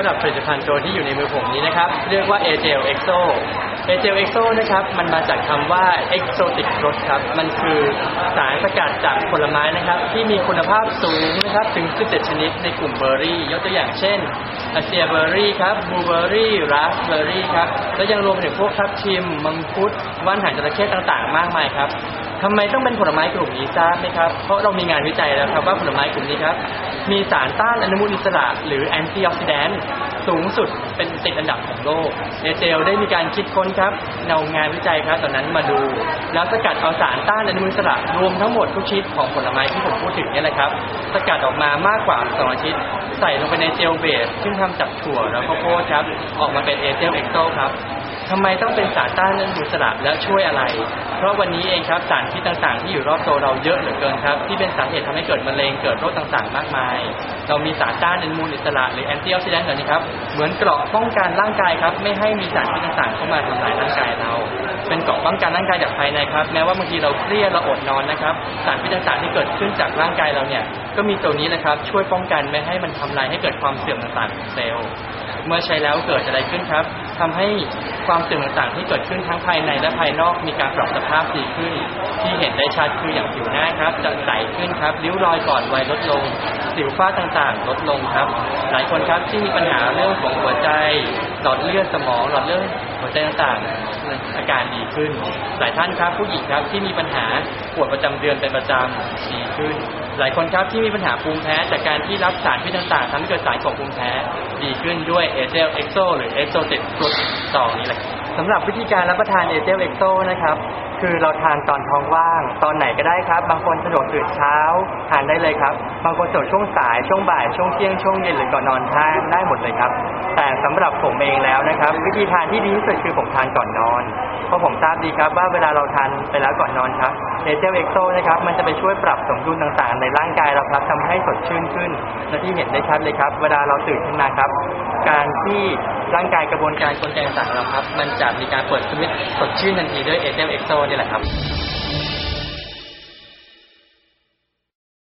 ำหรับผลิตภัณฑ์ตัวที่อยู่ในมือผมนี้นะครับ เรียกว่า a g l Exo a g l Exo นะครับ มันมาจากคำว่า exotic fruit ครับ มันคือสารสกัดจากผลไม้นะครับ ที่มีคุณภาพสูงนะครับ ถึง 17 ชนิดในกลุ่มเบอร์รี่ ยกตัวอย่างเช่นอาเซียเบอร์รี่ครับบลูเบอร์รี่ราสเบอร์รี่ครับ แล้วยังรวมถึงพวกทับทิม มังคุดว่านหางจระเข้ต่างๆ มากมายครับ ทำไมต้องเป็นผลไม้กลุ่มนี้ทราบไหมครับ เพราะเรามีงานวิจัยแล้วครับว่าผลไม้กลุ่มนี้ครับ มีสารต้านอนุมูลอิสระหรือแอนตี้ออกซิแดนต์สูงสุดเป็นติดอันดับของโลกเอเจลได้มีการคิดค้นครับเอางานวิจัยครับตอนนั้นมาดู แล้วสกัดเอาสารต้านอนุมูลอิสระรวมทั้งหมดทุกชนิดของผลไม้ที่ผมพูดถึงนี่แหละครับ สกัดออกมามากกว่า2ชนิดใส่ลงไปในเจลเบสซึ่งทำจากถั่วแล้วข้าวโพดครับ ออกมาเป็นเอเจลเอ็กโซครับ ทำไมต้องเป็นสารต้านอนุมูลอิสระและช่วยอะไร เพราะวันนี้เองครับสารพิษต่างๆ ที่อยู่รอบตัวเราเยอะเหลือเกินครับ ที่เป็นสาเหตุทำให้เกิดมะเร็งเกิดโรคต่างๆ มากมาย เรามีสารต้านอนุมูลอิสระหรือแอนตี้ออกซิแดนต์เหล่านี้ครับเหมือนเกราะป้องกันร่างกายครับ ไม่ให้มีสารพิษต่างๆ เข้ามาทำลายร่างกายเรา เป็นเกราะป้องกันร่างกายจากภายในครับ แม้ว่าบางทีเราเครียดเราอดนอนนะครับ สารพิษต่างๆที่เกิดขึ้นจากร่างกายเราเนี่ยก็มีตัวนี้แหละครับช่วยป้องกันไม่ให้มันทำลายให้เกิดความเสื่อมต่างๆของเซลล์เมื่อใช้แล้วเกิดอะไรขึ้นครับทำให้ความเสื่อมต่างๆที่เกิดขึ้นทั้งภายในและภายนอกมีการปรับสภาพดีขึ้น ที่เห็นได้ชัดคืออย่างผิวหน้าครับจะใสขึ้นครับริ้วรอยก่อนวัยลดลง สิวฝ้าต่างๆ ลดลงครับ หลายคนครับที่มีปัญหาเรื่องของหัวใจหลอดเลือดสมองหลอดเลือดหัวใจต่างๆอาการดีขึ้น หลายท่านครับผู้หญิงครับที่มีปัญหาปวดประจำเดือนเป็นประจำดีขึ้น หลายคนครับที่มีปัญหาภูมิแพ้จากการที่รับสารพิษต่างๆทำให้เกิดสารก่อภูมิแพ้ดีขึ้นด้วยเอเจลเอ็กโซหรือเอ็กโซเจ็ด ซองนี้แหละสำหรับวิธีการรับประทานเอเจลเอ็กโซนะครับ คือเราทานตอนท้องว่าง ตอนไหนก็ได้ครับ บางคนสะดวกตื่นเช้าทานได้เลยครับ บางคนสะดวกช่วงสายช่วงบ่ายช่วงเที่ยงช่วงเย็นหรือก่อนนอนทานได้หมดเลยครับ แต่สำหรับผมเองแล้วนะครับ วิธีทานที่ดีที่สุดคือผมทานก่อนนอน เพราะผมทราบดีครับว่าเวลาเราทานไปแล้วก่อนนอนครับเอเจลเอ็กโซนะครับมันจะไปช่วยปรับสมดุลต่างๆ ในร่างกายเราครับทำให้สดชื่นขึ้น และที่เห็นได้ชัดเลยครับ เวลาเราตื่นขึ้นมาครับ การที่ร่างกายกระบวนการกลไกต่างๆเราครับ มันจะมีการเปิดสวิตช์สดชื่นทันทีด้วยเอเจลเอ็กโซนี่แหละครับ